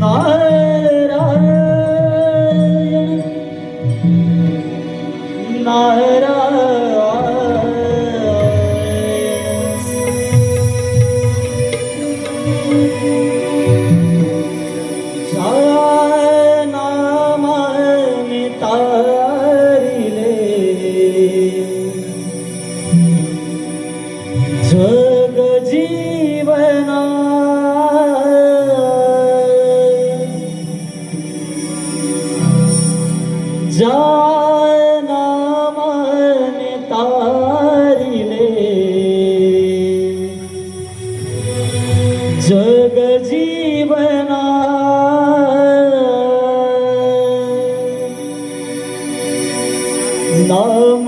नारायण नारायण જાનામાને તારી લે જગ નામ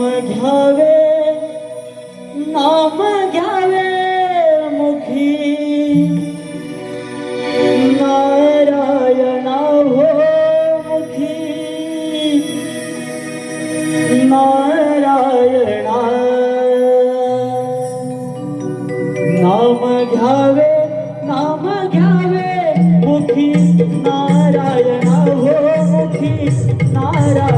नाम घ्यावे नाम घ्यावे. मुखी नारायण हो मुखी नारायण